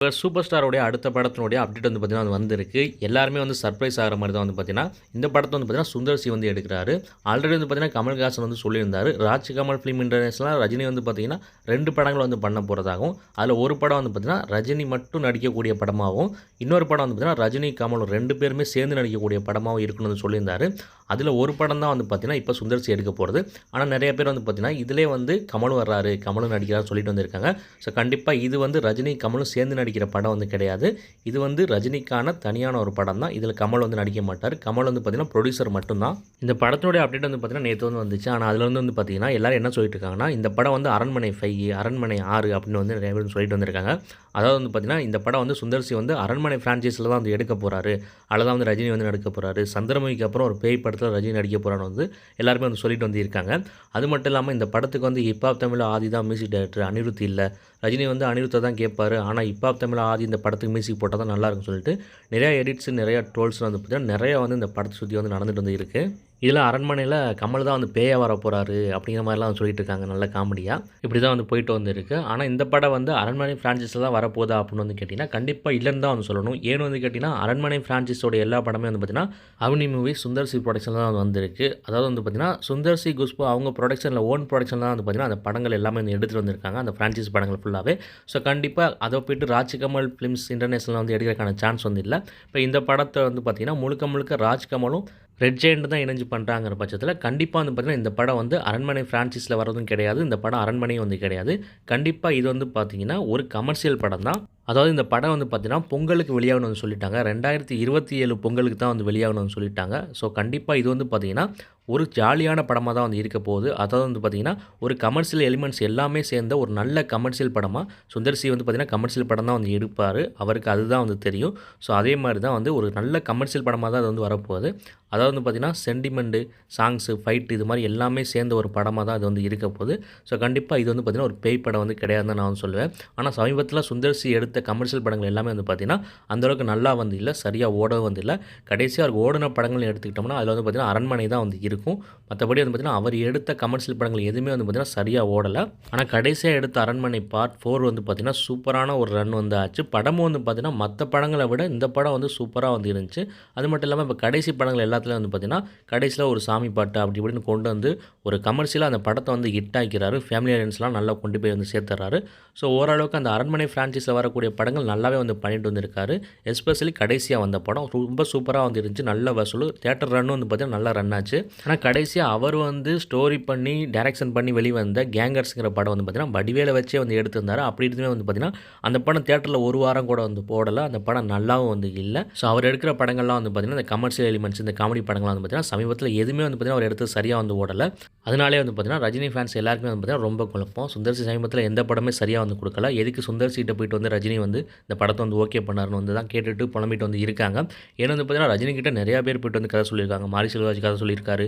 இப்போ சூப்பர் ஸ்டாரோடைய அடுத்த படத்தினுடைய அப்டேட் வந்து பார்த்தீங்கன்னா அது வந்திருக்கு. எல்லாருமே வந்து சர்ப்ரைஸ் ஆகிற மாதிரி தான் வந்து பார்த்தீங்கன்னா இந்த படத்தை வந்து பார்த்தீங்கன்னா சுந்தர் சி வந்து எடுக்கிறாரு. ஆல்ரெடி வந்து பார்த்தீங்கன்னா கமல்ஹாசன் வந்து சொல்லியிருந்தார். ராஜ் கமல் ஃபிலிம் இன்டர்நேஷனல் ரஜினி வந்து பார்த்தீங்கன்னா ரெண்டு படங்கள் வந்து பண்ண போகிறதாகவும் அதில் ஒரு படம் வந்து பார்த்தீங்கன்னா ரஜினி மட்டும் நடிக்கக்கூடிய படமாகவும் இன்னொரு படம் வந்து பார்த்தீங்கன்னா ரஜினி கமல் ரெண்டு பேருமே சேர்ந்து நடிக்கக்கூடிய படமாகவும் இருக்கணும்னு சொல்லியிருந்தார். அதில் ஒரு படம் தான் வந்து பார்த்தீங்கன்னா இப்போ சுந்தர் சி எடுக்க போகிறது ஆனால் நிறைய பேர் வந்து பார்த்தீங்கன்னா இதிலே வந்து கமல் வர்றாரு கமலும் நடிக்கிறான்னு சொல்லிட்டு வந்திருக்காங்க. ஸோ கண்டிப்பாக இது வந்து ரஜினி கமலும் சேர்ந்து நடிக்கிற படம் வந்து கிடையாது. இது வந்து ரஜினிக்கான தனியான ஒரு படம் தான். இதில் கமல் வந்து நடிக்க மாட்டார். கமல் வந்து பார்த்தீங்கன்னா ப்ரொடியூசர் மட்டும்தான். இந்த படத்தினுடைய அப்டேட் வந்து பார்த்தீங்கன்னா நேற்று வந்து வந்துச்சு. ஆனால் அதில் வந்து வந்து பார்த்தீங்கன்னா எல்லாரும் என்ன சொல்லிட்டு இருக்காங்கன்னா இந்த படம் வந்து அரண்மனை ஃபைவ் அரண்மனை ஆறு அப்படின்னு வந்து நிறைய பேர் சொல்லிட்டு வந்திருக்காங்க. அதாவது வந்து பார்த்தீங்கன்னா இந்த படம் வந்து சுந்தர் சி வந்து அரண்மனை ஃப்ரான்ச்சைஸில் தான் வந்து எடுக்க போகிறாரு அதில் தான் வந்து ரஜினி வந்து நடிக்க போகிறாரு சந்திரமுகிக்கு அப்புறம் ஒரு பேய் படத்தில் ரஜினி நடிக்க போகிறான்னு வந்து எல்லாருமே வந்து சொல்லிட்டு வந்து இருக்காங்க அது மட்டும் இல்லாமல் இந்த படத்துக்கு வந்து ஹிப்ஹாப் தமிழ் ஆதி தான் மியூசிக் டைரக்டர் அனிருத் இல்லை. ரஜினி வந்து அனிருத்தை தான் கேட்பார் ஆனால் ஹிப்ஹாப் தமிழ் ஆதி இந்த படத்துக்கு மியூசிக் போட்டால் தான் நல்லா இருக்கும்னு சொல்லிட்டு நிறையா எடிட்ஸ் நிறையா ட்ரோல்ஸ் வந்து பார்த்தீங்கன்னா நிறையா வந்து இந்த படத்தை சுற்றி வந்து நடந்துகிட்டு வந்து இருக்குது இதில் அரண்மனையில் கமல் தான் வந்து பேயா வர போகிறாரு அப்படிங்கிற மாதிரிலாம் சொல்லிட்டு இருக்காங்க நல்ல காமெடியாக இப்படி தான் வந்து போயிட்டு வந்துருக்கு. ஆனால் இந்த படம் வந்து அரண்மனை ஃப்ரான்ச்சைஸில் தான் வரப்போதா அப்படின்னு வந்து கேட்டிங்கன்னா கண்டிப்பாக இல்லைன்னு தான் வந்து சொல்லணும். ஏன்னு வந்து கேட்டிங்கன்னா அரண்மனை ஃப்ரான்ச்சைஸோட எல்லா படமே வந்து பார்த்திங்கன்னா Avni movie Sundar C production தான் வந்து வந்திருக்கு. அதாவது வந்து பார்த்திங்கன்னா சுந்தர் சி குஸ்பு அவங்க ப்ரொடக்ஷனில் ஓன் ப்ரொடக்ஷன் தான் வந்து பார்த்திங்கன்னா அந்த படங்கள் எல்லாமே வந்து எடுத்துகிட்டு வந்திருக்காங்க. அந்த ஃப்ரான்ச்சைஸ் படங்கள் ஃபுல்லாகவே ஸோ கண்டிப்பாக அதை போய்ட்டு ராஜ்கமல் ஃபிலிம்ஸ் இன்டர்நேஷனல் வந்து எடுக்கிறதுக்கான சான்ஸ் வந்து இல்லை. இப்போ இந்த படத்தை வந்து பார்த்திங்கன்னா முழுக்க முழுக்க ராஜ்கமலும் ரெட் ஜெயண்ட் தான் இணைஞ்சு பண்ணுறாங்கிற பட்சத்தில் கண்டிப்பாக வந்து பார்த்திங்கன்னா இந்த படம் வந்து அரண்மனை ஃப்ரான்ச்சைஸில் வரதும் கிடையாது. இந்த படம் அரண்மனையும் வந்து கிடையாது. கண்டிப்பாக இது வந்து பார்த்திங்கன்னா ஒரு கமர்ஷியல் படம் தான் அதாவது இந்த படம் வந்து பார்த்திங்கன்னா பொங்கலுக்கு வெளியாகணும்னு சொல்லிட்டாங்க. ரெண்டாயிரத்தி இருபத்தி ஏழு பொங்கலுக்கு தான் வந்து வெளியாகணும்னு சொல்லிட்டாங்க. ஸோ கண்டிப்பாக இது வந்து பார்த்திங்கன்னா ஒரு ஜாலியான படமாக தான் வந்து இருக்க போகுது. அதாவது வந்து பார்த்திங்கன்னா ஒரு கமர்ஷியல் எலிமெண்ட்ஸ் எல்லாமே சேர்ந்த ஒரு நல்ல கமர்ஷியல் படமாக சுந்தர் சி வந்து பார்த்திங்கன்னா கமர்ஷியல் படம் தான் வந்து எடுப்பார். அவருக்கு அதுதான் வந்து தெரியும். ஸோ அதே மாதிரி தான் வந்து ஒரு நல்ல கமர்ஷியல் படமாக தான் அது வந்து வரப்போகுது. அதாவது வந்து பார்த்திங்கன்னா சென்டிமெண்ட்டு சாங்ஸு ஃபைட்டு இது மாதிரி எல்லாமே சேர்ந்த ஒரு படமாக தான் அது வந்து இருக்க போகுது. ஸோ கண்டிப்பாக இது வந்து பார்த்திங்கன்னா ஒரு பேய் படம் வந்து கிடையாதுன்னு நான் வந்து சொல்லுவேன். ஆனால் சமீபத்தில் சுந்தர் சி எடுத்த கமர்ஷியல் படங்கள் எல்லாமே வந்து பார்த்திங்கன்னா அந்தளவுக்கு நல்லா வந்து இல்லை சரியாக ஓடவும் வந்து இல்லை. கடைசியாக அவர் ஓடின படங்கள் எடுத்துக்கிட்டோம்னா அதில் வந்து பார்த்திங்கன்னா அரண்மனை தான் வந்து இருக்கும். மற்றபடி வந்து பார்த்திங்கன்னா அவர் எடுத்த கமர்ஷியல் படங்கள் எதுவுமே வந்து பார்த்திங்கன்னா சரியாக ஓடலை. ஆனால் கடைசியாக எடுத்த அரண்மனை பார்ட் ஃபோர் வந்து பார்த்திங்கன்னா சூப்பரான ஒரு ரன் வந்து ஆச்சு படமும் வந்து பார்த்திங்கன்னா மற்ற படங்களை விட இந்த படம் வந்து சூப்பராக வந்து இருந்துச்சு. அது மட்டும் இல்லாமல் இப்போ கடைசி படங்கள் எல்லாத்துலேயும் வந்து பார்த்திங்கன்னா கடைசியில் ஒரு சாமி பாட்டு அப்படி இப்படின்னு கொண்டு வந்து ஒரு கமர்ஷியலாக அந்த படத்தை வந்து ஹிட் ஆக்கிறாரு ஃபேமிலி ஆடியன்ஸ்லாம் நல்லா கொண்டு போய் வந்து சேர்த்துறாரு. ஸோ ஓரளவுக்கு அந்த அரண்மனை ஃப்ரான்ச்சைஸில் வரக்கூடிய படங்கள் நல்லாவே வந்து பண்ணிட்டு வந்திருக்காரு. எஸ்பெஷலி கடைசியாக வந்த படம். ரொம்ப சூப்பராக வந்து இருந்துச்சு. நல்ல வசூல். தேட்டர் ரன் வந்து பார்த்தீங்கன்னா நல்லா ரன் ஆச்சு. ஆனால் கடைசியாக அவர் வந்து ஸ்டோரி பண்ணி டேரக்ஷன் பண்ணி வெளிவந்த கேங்கர்ஸுங்கிற படம் வந்து பார்த்தீங்கன்னா வடிவேலை வச்சே வந்து எடுத்திருந்தார். அப்படி இருந்துமே வந்து பார்த்தீங்கன்னா அந்த படம் தேட்டரில் ஒரு வாரம் கூட வந்து போடலை. அந்த படம் நல்லாவும் வந்து இல்லை. ஸோ அவர் எடுக்கிற படங்கள்லாம் வந்து பார்த்தீங்கன்னா இந்த கமர்ஷியல் எலிமெண்ட்ஸ் இந்த காமெடி படங்கள்லாம் வந்து பார்த்தீங்கன்னா சமீபத்தில் எதுவுமே வந்து பார்த்தீங்கன்னா அவர் எடுத்து சரியாக வந்து ஓடலை. அதனாலே வந்து பார்த்தீங்கன்னா ரஜினி ஃபேன்ஸ் எல்லாருக்குமே வந்து பார்த்தீங்கன்னா ரொம்ப குழப்பம். சுந்தர்சி சமீபத்தில் எந்த படமே சரியாக வந்து கொடுக்கல. எதுக்கு சுந்தர்சிகிட்ட போயிட்டு வந்து ரஜினி வந்து இந்த படத்தை வந்து ஓகே பண்ணாருன்னு வந்து தான் கேட்டுட்டு புலம்பிட்டு வந்து இருக்காங்க. ஏன்னா வந்து பார்த்தீங்கன்னா ரஜினிகிட்ட நிறையா பேர் போயிட்டு வந்து கதை சொல்லியிருக்காங்க. மாரி செல்வராஜ் கதை சொல்லியிருக்காரு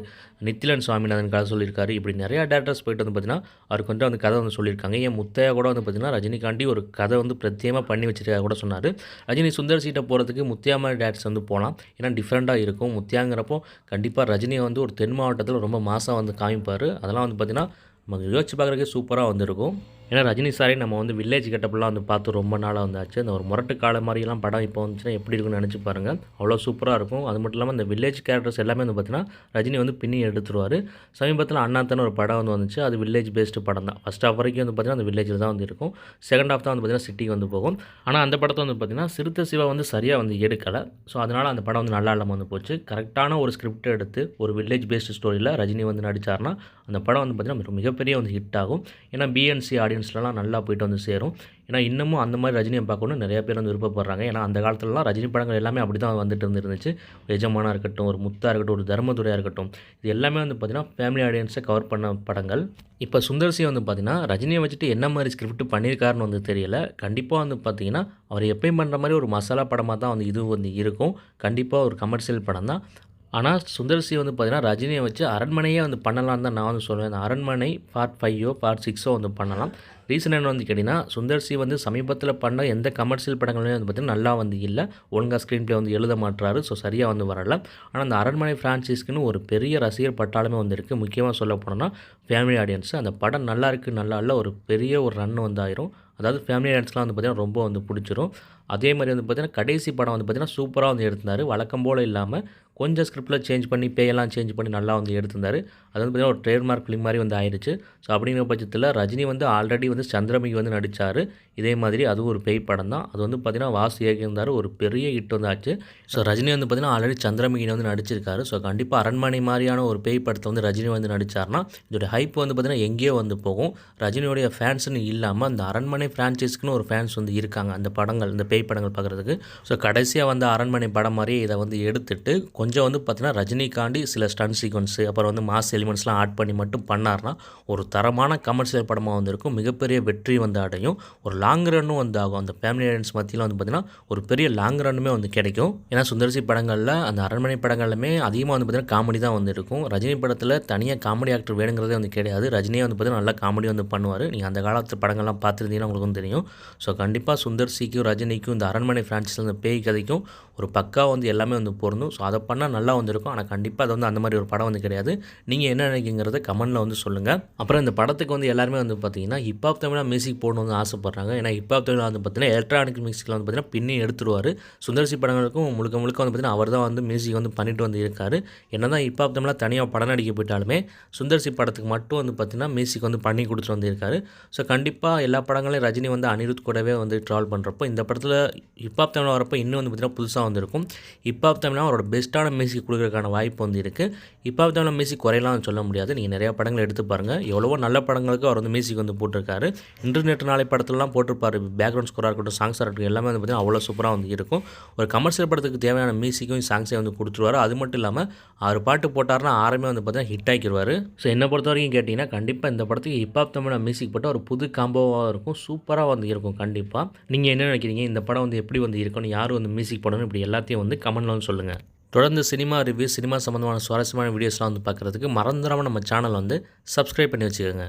நித்திலன் சுவாமிநாதன் கதை சொல்லியிருக்காரு. இப்படி நிறையா டேரக்டர்ஸ் போயிட்டு வந்து பார்த்தீங்கன்னா அவருக்கு வந்து அந்த கதை வந்து சொல்லியிருக்காங்க. ஏன் முத்தையா கூட வந்து பார்த்தீங்கன்னா ரஜினிகாண்டி ஒரு கதை வந்து பிரத்யேகமாக பண்ணி வச்சிருக்கா கூட சொன்னார். ரஜினி சுந்தர் சீட்டை போகிறதுக்கு முத்தியா மாதிரி டேரக்டர்ஸ் வந்து போகலாம் ஏன்னா டிஃப்ரெண்ட்டாக இருக்கும். முத்தியாங்கிறப்போ கண்டிப்பாக ரஜினியை வந்து ஒரு தென் மாவட்டத்தில் ரொம்ப மாதம் வந்து காமிப்பார். அதெல்லாம் வந்து பார்த்திங்கன்னா நமக்கு யோசிச்சு பார்க்குறதுக்கே சூப்பராக வந்திருக்கும். ஏன்னா ரஜினி சாரே நம்ம வந்து வில்லேஜ் கெட்டப்பெல்லாம் வந்து பார்த்து ரொம்ப நாளாக வந்தாச்சு. அந்த ஒரு முரட்டு கால மாதிரிலாம் படம் இப்போ வந்துச்சுன்னா எப்படி இருக்குன்னு நினச்சி பாருங்கள் அவ்வளோ சூப்பராக இருக்கும். அது மட்டும் இல்லாமல் அந்த வில்லேஜ் கேரக்டர்ஸ் எல்லாமே வந்து பார்த்திங்கன்னா ரஜினி வந்து பின்னி எடுத்துருவார். சமீபத்தில் அண்ணாத்தன ஒரு படம் வந்து வந்துச்சு. அது வில்லேஜ் பேஸ்டு படம் தான். ஃபஸ்ட் ஹாஃப் வரைக்கும் வந்து பார்த்திங்கன்னா அந்த வில்லேஜில் தான் வந்து இருக்கும். செகண்ட் ஹாஃப் தான் வந்து பார்த்திங்கன்னா சிட்டிக்கு வந்து போகும். ஆனால் அந்த படத்தை வந்து பார்த்திங்கன்னா சிறுத்தை சிவா வந்து சரியாக வந்து எடுக்கலை. ஸோ அதனால் அந்த படம் வந்து நல்லா இல்லாமல் வந்து போச்சு. கரெக்டான ஒரு ஸ்கிரிப்ட் எடுத்து ஒரு வில்லேஜ் பேஸ்டு ஸ்டோரியில் ரஜினி வந்து நடித்தார்னா அந்த படம் வந்து பார்த்திங்கன்னா மிகப்பெரிய வந்து ஹிட் ஆகும். ஏன்னா பிஎன்சி ஆடியன்ஸ்லாம் நல்லா போயிட்டு வந்து சேரும். ஏன்னா இன்னமும் அந்த மாதிரி ரஜினியை பார்க்கணும்னு நிறைய பேர் வந்து விருப்பப்படுறாங்க. ஏன்னா அந்த காலத்துலலாம் ரஜினி படங்கள் எல்லாமே அப்படி தான் வந்துட்டு இருந்துருந்துச்சு. எஜமானாக இருக்கட்டும் ஒரு முத்தாக இருக்கட்டும் ஒரு தர்மதுரையாக இருக்கட்டும். இது எல்லாமே வந்து பார்த்திங்கன்னா ஃபேமிலி ஆடியன்ஸை கவர் பண்ண படங்கள். இப்போ சுந்தர்சி வந்து பார்த்திங்கன்னா ரஜினியை வச்சுட்டு என்ன மாதிரி ஸ்கிரிப்ட் பண்ணியிருக்காருன்னு வந்து தெரியல. கண்டிப்பாக வந்து பார்த்திங்கன்னா அவர் எப்பயும் பண்ணுற மாதிரி ஒரு மசாலா படமாக தான் வந்து இது வந்து இருக்கும். கண்டிப்பாக ஒரு கமர்ஷியல் படம் தான் ஆனால் சுந்தர்சி வந்து பார்த்திங்கன்னா ரஜினியை வச்சு அரண்மனையே வந்து பண்ணலான்னு தான் நான் வந்து சொல்லுவேன் அந்த அரண்மனை பார்ட் ஃபைவோ பார்ட் சிக்ஸோ வந்து பண்ணலாம். ரீசன் என்ன வந்து கேட்டிங்கன்னா சுந்தர் சி வந்து சமீபத்தில் பண்ண எந்த கமர்ஷியல் படங்களையும் வந்து பார்த்திங்கன்னா நல்லா வந்து இல்லை. ஒழுங்காக ஸ்க்ரீன் ப்ளே வந்து எழுத மாட்டுறாரு ஸோ சரியாக வந்து வரல. ஆனால் அந்த அரண்மனை ஃப்ரான்ச்சைஸ்க்குன்னு ஒரு பெரிய ரசிகர் பட்டாலுமே வந்து இருக்குது முக்கியமாக சொல்ல போனோம்னா ஃபேமிலி ஆடியன்ஸ் அந்த படம் நல்லா இருக்குது நல்லா இல்லை ஒரு பெரிய ஒரு ரன் வந்து ஆயிரும் அதாவது ஃபேமிலி ஆடியன்ஸ்லாம் வந்து பார்த்திங்கன்னா ரொம்ப வந்து பிடிச்சிரும். அதே மாதிரி வந்து பார்த்திங்கன்னா கடைசி படம் வந்து பார்த்திங்கன்னா சூப்பராக வந்து எடுத்திருந்தார். வழக்கம் போல் இல்லாமல் கொஞ்சம் ஸ்கிரிப்டில் சேஞ்ச் பண்ணி பேயெல்லாம் சேஞ்ச் பண்ணி நல்லா வந்து எடுத்திருந்தார். அது வந்து பார்த்திங்கன்னா ஒரு ட்ரேட்மார்க் ஃபிலிம் மாதிரி வந்து ஆயிடுச்சு ஸோ அப்படிங்கிற பட்சத்தில் ரஜினி வந்து ஆல்ரெடி வந்து சந்திரமுகி வந்து நடித்தார் இதே மாதிரி அதுவும் ஒரு பேய் படம் தான் அது வந்து பார்த்திங்கன்னா வாசு இயக்கியிருந்தார் ஒரு பெரிய ஹிட் வந்து ஆச்சு ஸோ ரஜினி வந்து பார்த்திங்கன்னா ஆல்ரெடி சந்திரமுகியில் வந்து நடிச்சிருக்காரு. ஸோ கண்டிப்பாக அரண்மனை மாதிரியான ஒரு பேய் படத்தை வந்து ரஜினி வந்து நடித்தார்னா இதோட ஹைப் வந்து பார்த்திங்கன்னா எங்கேயோ வந்து போகும். ரஜினியோடைய ஃபேன்ஸ்னு இல்லாமல் அந்த அரண்மனை ஃப்ரான்ச்சைஸ்க்குன்னு ஒரு ஃபேன்ஸ் வந்து இருக்காங்க. அந்த படங்கள் இந்த பேய் படங்கள் பார்க்குறதுக்கு ஸோ கடைசியாக வந்து அரண்மனை படம் மாதிரியே இதை வந்து எடுத்துட்டு கொஞ்சம் வந்து பார்த்திங்கன்னா ரஜினிகாண்டி சில ஸ்டன் சீக்வன்ஸு அப்புறம் வந்து மாஸ் எலிமெண்ட்ஸ்லாம் ஆட் பண்ணி மட்டும் பண்ணார்னா ஒரு தரமான கமர்ஷியல் படமாக வந்திருக்கும். மிகப்பெரிய மிகப்பெரிய வெற்றி வந்து அடையும். ஒரு லாங் ரன்னும் வந்து ஆகும். அந்த ஃபேமிலி ஆடியன்ஸ் மத்தியில் வந்து பார்த்திங்கன்னா ஒரு பெரிய லாங் ரன்னுமே வந்து கிடைக்கும். ஏன்னா சுந்தர்சி படங்களில் அந்த அரண்மனை படங்கள்லுமே அதிகமாக வந்து பார்த்திங்கன்னா காமெடி தான் வந்து இருக்கும். ரஜினி படத்தில் தனியாக காமெடி ஆக்டர் வேணுங்கிறதே வந்து கிடையாது. ரஜினியே வந்து பார்த்திங்கன்னா நல்லா காமெடி வந்து பண்ணுவார். நீங்கள் அந்த காலத்து படங்கள்லாம் பார்த்துருந்தீங்கன்னா உங்களுக்கு வந்து தெரியும். ஸோ கண்டிப்பாக சுந்தர் சிக்கும் ரஜினிக்கும் இந்த அரண்மனை ஃப்ரான்ச்சைஸில் இந்த பேய் கதைக்கும் ஒரு பக்கா வந்து எல்லாமே வந்து பொருந்தும். ஸோ அதை பண்ணால் நல்லா வந்துருக்கும் ஆனால் கண்டிப்பாக அது வந்து அந்த மாதிரி ஒரு படம் வந்து கிடையாது. நீங்கள் என்ன நினைக்கிங்கிறத கமெண்ட்டில் வந்து சொல்லுங்கள் அப்புறம் இந்த படத்துக்கு வந்து எல்லாருமே வந்து பார்த்தீங்கன்னா ஹிப்ஹாப் தமிழாக மியூசிக் போடணும்னு ஆசைப்பட்றாங்க. ஏன்னா ஹிப்ஹாப் தமிழ் வந்து பார்த்தீங்கன்னா எலக்ட்ரானிக் மியூசிக்கில் வந்து பார்த்தீங்கன்னா பின்னி எடுத்துருவார். சுந்தரசி படங்களுக்கும் முழுக்க முழுக்க வந்து பார்த்தீங்கன்னா அவர் தான் வந்து மியூசிக் வந்து பண்ணிட்டு வந்து இருக்கார் என்ன தான் ஹிப்ஹாப் தமிழாக தனியாக படம் நடிக்க போயிட்டாலுமே சுந்தர்சி படத்துக்கு மட்டும் வந்து பார்த்தீங்கன்னா மியூசிக் வந்து பண்ணி கொடுத்துட்டு வந்திருக்காரு. ஸோ கண்டிப்பாக எல்லா படங்களையும் ரஜினி வந்து அனிருத் கூடவே வந்து ட்ராவல் பண்ணுறப்போ இந்த படத்தில் ஹிப்ஹாப் தமிழாக வரப்போ இன்னும் வந்து பார்த்தீங்கன்னா புதுசாக வந்திருக்கும். ஹிப்ஹாப் தமிழாக அவரோட பெஸ்ட்டான மியூசிக் கொடுக்குறதுக்கான வாய்ப்பு வந்து இருக்குது ஹிப்ஹாப் தமிழாக மியூசிக் குறையலாம் சொல்ல முடியாது. நீங்கள் நிறையா படங்கள் எடுத்து பாருங்கள் எவ்வளவோ நல்ல படங்களுக்கு அவர் வந்து மியூசிக் வந்து போட்டிருக்காரு. இன்டர்நெட் நாளை படத்துலலாம் போட்டிருப்பார். பேக்ரவுண்ட் ஸ்கோராக இருக்கட்டும் சாங்ஸாக இருக்கட்டும் எல்லாமே வந்து பார்த்திங்கன்னா அவ்வளோ சூப்பராக வந்து இருக்கும். ஒரு கமர்ஷியல் படத்துக்கு தேவையான மியூசிக்கும் சாங்ஸே வந்து கொடுத்துருவாரு. அது மட்டும் இல்லாமல் அவர் பாட்டு போட்டார்னா ஆரம்பி வந்து பார்த்தீங்கன்னா ஹிட் ஆக்கிடுவார் ஸோ என்னை பொறுத்த வரைக்கும் கேட்டிங்கன்னா கண்டிப்பாக இந்த படத்துக்கு ஹிப்ஹாப் தமிழ் மியூசிக் போட்டால் ஒரு புது காம்போவாக இருக்கும். சூப்பராக வந்து இருக்கும் கண்டிப்பாக நீங்கள் என்ன நினைக்கிறீங்க? இந்த படம் வந்து எப்படி வந்து இருக்கணும் யார் வந்து மியூசிக் போடணும் இப்படி எல்லாத்தையும் வந்து கமெண்ட்ல வந்து சொல்லுங்கள் தொடர்ந்து சினிமா ரிவ்யூ சினிமா சம்மந்தமான சுவாரஸ்யமான வீடியோஸ்லாம் வந்து பார்க்குறதுக்கு மறந்துடாமல் நம்ம சேனல் வந்து சப்ஸ்கிரைப் பண்ணி வச்சுக்கோங்க.